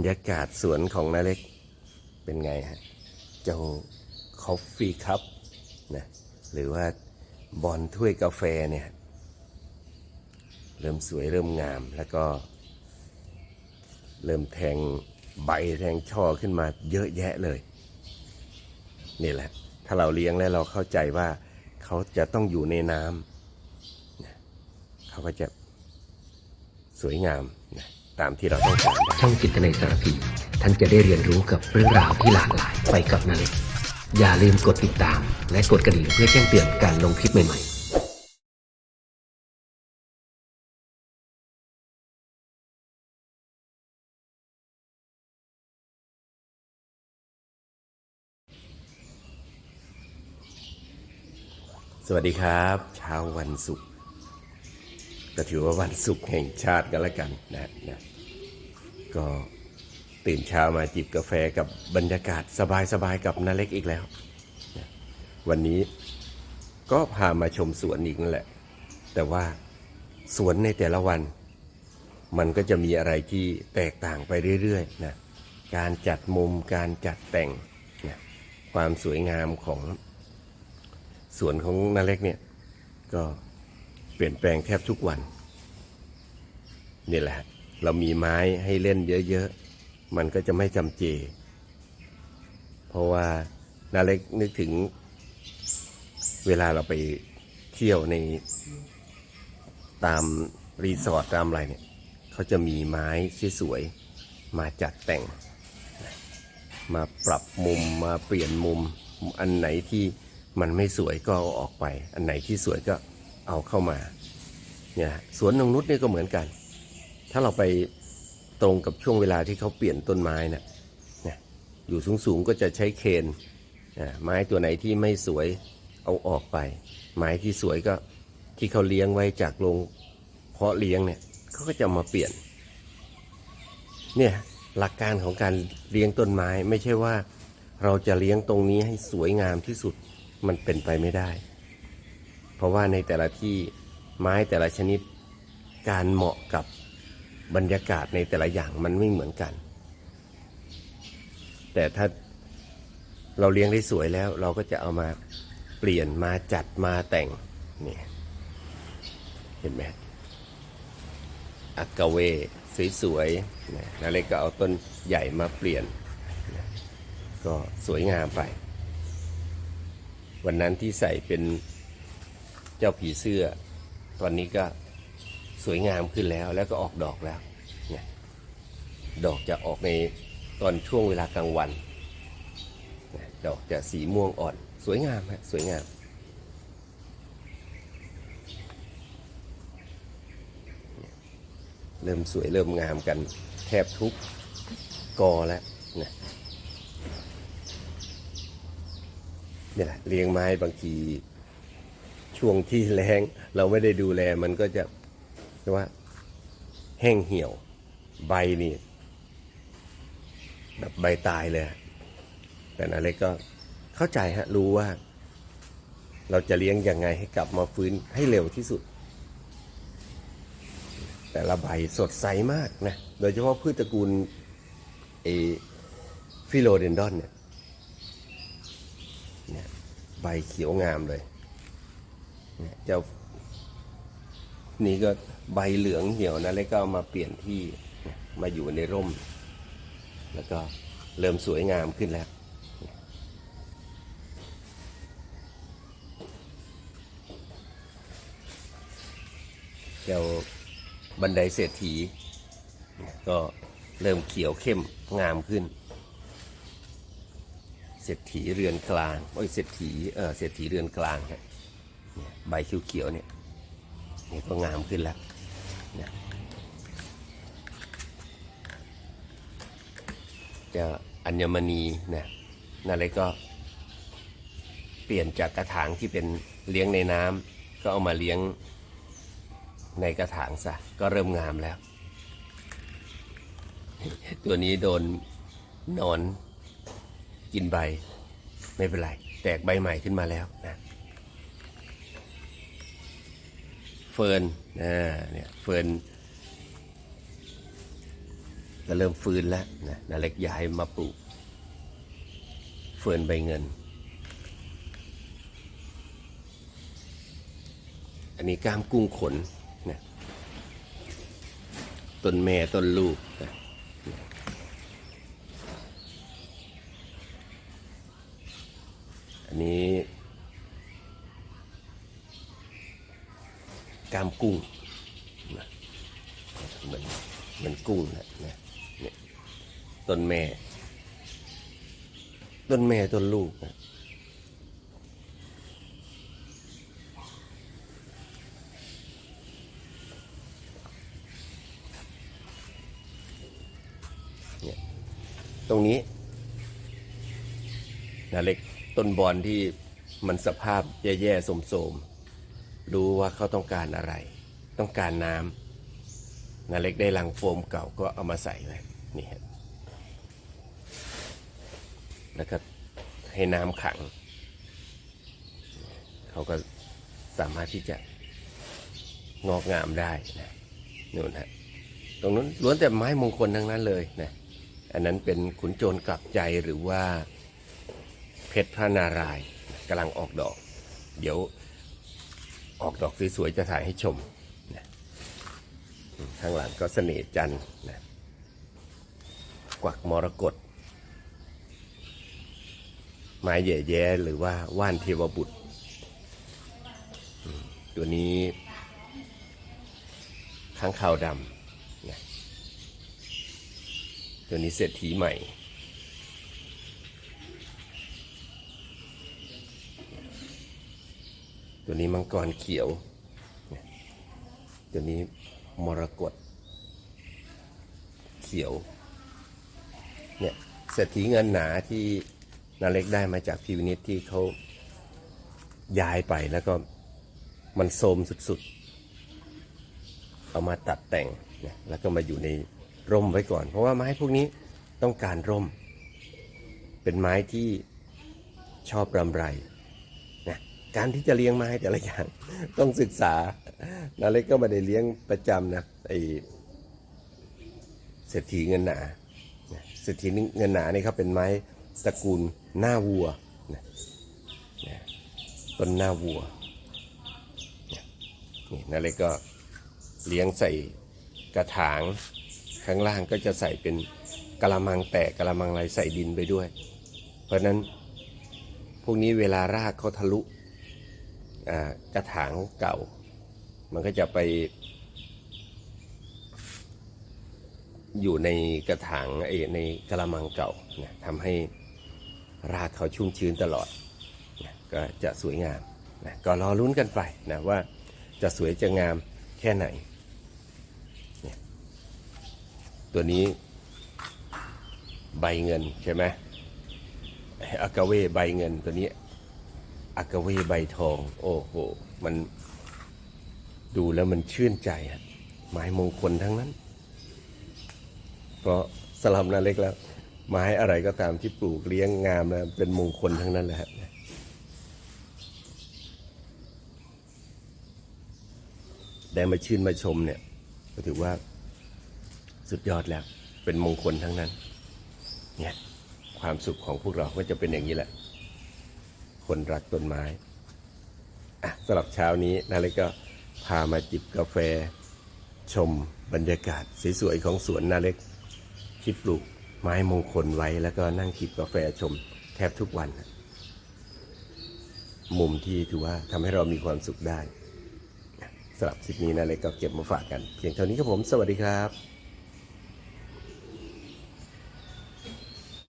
รรยากาศสวนของนาเล็กเป็นไงฮะ เจ้าคอฟฟี่คัพนะหรือว่าบอลถ้วยกาแฟเนี่ย เริ่มสวยเริ่มงามแล้วก็ เริ่มแทงใบแทงช่อขึ้นมาเยอะแยะเลย นี่แหละ ถ้าเราเลี้ยงแล้วเราเข้าใจว่าเขาจะต้องอยู่ในน้ำเขาก็จะสวยงาม ตามที่เราต้องการได้ช่องจิตในสารพีท่านจะได้เรียนรู้กับเรื่องราวที่หลากหลายไปกับนาเล็กอย่าลืมกดติดตาม และกดกระดิ่งเพื่อแจ้งเตือนการลงคลิปใหม่ๆสวัสดีครับเช้าวันศุกร์ก็ถือว่าวันศุกร์แห่งชาติกันแล้วกันนะนะ ก็ตื่นเช้ามาจิบกาแฟกับบรรยากาศสบายๆกับนาเล็กอีกแล้ว วันนี้ก็พามาชมสวนอีกนั่นแหละ แต่ว่าสวนในแต่ละวัน มันก็จะมีอะไรที่แตกต่างไปเรื่อยๆนะการจัดมุมการจัดแต่งนะความสวยงามของสวนของนาเล็กเนี่ยก็เปลี่ยนแปลงแทบทุกวันนี่แหละ เรามีไม้ให้เล่นเยอะๆ มันก็จะไม่จำเจ เพราะว่านาเล็กนึกถึง เวลาเราไปเที่ยวในตามรีสอร์ทตามอะไรเนี่ย เขาจะมีไม้สวยๆมาจัดแต่ง มาปรับมุมมาเปลี่ยนมุม อันไหนที่มันไม่สวยก็เอาออกไป อันไหนที่สวยก็เอาเข้ามา เนี่ยสวนนงนุษเนี่ก็เหมือนกัน ถ้าเราไปตรงกับช่วงเวลาที่เขาเปลี่ยนต้นไม้นะเนี่ยอยู่สูงๆก็จะใช้เคนไม้ตัวไหนที่ไม่สวยเอาออกไป ไม้ที่สวยก็ที่เขาเลี้ยงไว้จากโรงเพาะเลี้ยงเนี่ยเขาก็จะมาเปลี่ยน เนี่ยหลักการของการเลี้ยงต้นไม้ไม่ใช่ว่าเราจะเลี้ยงตรงนี้ให้สวยงามที่สุดมันเป็นไปไม่ได้ เพราะว่าในแต่ละที่ไม้แต่ละชนิดการเหมาะกับ บรรยากาศในแต่ละอย่างมันไม่เหมือนกัน แต่ถ้าเราเลี้ยงได้สวยแล้ว เราก็จะเอามาเปลี่ยนมาจัดมาแต่งนี่เห็นไหมอักาเวสวยๆนะแล้วเล็กก็เอาต้นใหญ่มาเปลี่ยนนะก็สวยงามไป วันนั้นที่ใส่เป็นเจ้าผีเสื้อ ตอนนี้ก็ สวยงามขึ้นแล้วแล้วก็ออกดอกแล้วนะดอกจะออกในตอนช่วงเวลากลางวันนะดอกจะสีม่วงอ่อน สวยงามฮะสวยงาม เริ่มสวยเริ่มงามกันแทบทุกกอแล้วนะนี่แหละเลี้ยงไม้บางทีช่วงที่แรงเราไม่ได้ดูแลมันก็จะ เรียกว่า แห้งเหี่ยว ใบนี่แบบใบตายเลยอะแต่นาเล็กก็เข้าใจฮะ รู้ว่า เราจะเลี้ยงยังไงให้กลับมาฟื้นให้เร็วที่สุด แต่ละใบสดใสมากนะ โดยเฉพาะพืชตระกูลเอฟิโลเดนดอนเนี่ยเนี่ย ใบเขียวงามเลย เนี่ยเจ้า นี่ก็ใบเหลืองเหี่ยวนะแล้วก็เอามาเปลี่ยนที่มาอยู่ในร่ม แล้วก็เริ่มสวยงามขึ้นแล้วเจ้าบันไดเศรษฐี ก็เริ่มเขียวเข้มงามขึ้น เศรษฐีเรือนกลางโอ้ยเศรษฐีเออเศรษฐีเรือนกลางฮะใบเขียวๆเนี่ย นี่ก็งามขึ้นแล้วจะอัญมณีนะนั่นเลยก็ เปลี่ยนจากกระถางที่เป็นเลี้ยงในน้ำก็เอามาเลี้ยงในกระถางซะก็เริ่มงามแล้ว ตัวนี้โดนนอนกินใบ ไม่เป็นไร แตกใบใหม่ขึ้นมาแล้วนะ เฟิร์นนะเนี่ยเฟิร์นก็เริ่มฟื้นแล้วนะนาเล็กย้ายมาปลูก เฟิร์นใบเงิน อันนี้ก้ามกุ้งขนนะต้นแม่ต้นลูกนะอันนี้ ก้ามกุ้งนะเหมือนเหมือนกุ้งนะนะเนี่ยต้นแม่ ต้นแม่ต้นลูกนะเนี่ยตรงนี้นาเล็กต้นบอลที่มันสภาพแย่ๆโสมๆ รู้ว่าเขาต้องการอะไร ต้องการน้ำนาเล็กได้ลังโฟมเก่าก็เอามาใส่ไว้นี่ฮะแล้วก็ให้น้ำขัง เขาก็สามารถที่จะงอกงามได้นะนู่นฮะตรงนั้นล้วนแต่ไม้มงคลทั้งนั้นเลยนะอันนั้นเป็นขุนโจรกลับใจหรือว่าเพชรพระนารายณ์กำลังออกดอก เดี๋ยว ออกดอกสวยๆจะถ่ายให้ชมนะข้างหลังก็เสน่ห์จันทร์นะกวักมรกตไม้แย่แย่ๆหรือว่าว่านเทวบุตร ตัวนี้ข้างขาวดำตัวนี้เศรษฐีใหม่ ตัวนี้มังกรเขียว ตัวนี้มรกตเขียว เนี่ยเศรษฐีเงินหนาที่นาเล็กได้มาจากพีวินิตที่เขาย้ายไปแล้วก็มันโทมสุดๆ เอามาตัดแต่งแล้วก็มาอยู่ในร่มไว้ก่อน เพราะว่าไม้พวกนี้ต้องการร่ม เป็นไม้ที่ชอบรำไร การที่จะเลี้ยงไม้แต่ละอย่างต้องศึกษานาเล็กก็ไมาได้เลี้ยงประจำนะไอเศรษฐีเงินหนาเศรษฐีเงินหนานี่เขาเป็นไม้ตระกูลหน้าวัวต้นหน้าวัวนี่นั่นเลยก็เลี้ยงใส่กระถางข้างล่างก็จะใส่เป็นกระมังแตกกระมังอะไรใส่ดินไปด้วย เพราะนั้นพวกนี้เวลารากเขาทะลุ กระถางเก่า มันก็จะไป อยู่ในกระถางเอในกระมังเก่านะทำให้รากเขาชุ่มชื้นตลอดนะก็จะสวยงามนะก็รอลุ้นกันไปนะว่าจะสวยจะงามแค่ไหน ตัวนี้ใบเงินใช่ไหมอากาเวใบเงินตัวนี้ อกาเวใบทอง โอ้โห มันดูแล้วมันชื่นใจฮะไม้มงคลทั้งนั้น เพราะสลับนาเล็กแล้ว ไม้อะไรก็ตามที่ปลูกเลี้ยงงามนะเป็นมงคลทั้งนั้นแหละฮะได้มาชื่นมาชมเนี่ย ก็ถือว่าสุดยอดแล้วเป็นมงคลทั้งนั้น เนี่ย ความสุขของพวกเราก็จะเป็นอย่างนี้แหละ คนรักต้นไม้สำหรับเช้านี้นาเล็กก็พามาจิบกาแฟ ชมบรรยากาศสวยๆของสวนนาเล็กที่ปลูกไม้มงคลไว้แล้วก็นั่งจิบกาแฟชมแทบทุกวัน มุมที่ถือว่าทำให้เรามีความสุขได้สำหรับคลิปนี้นะเลยก็เก็บมาฝากกัน เพียงเท่านี้ครับผม สวัสดีครับ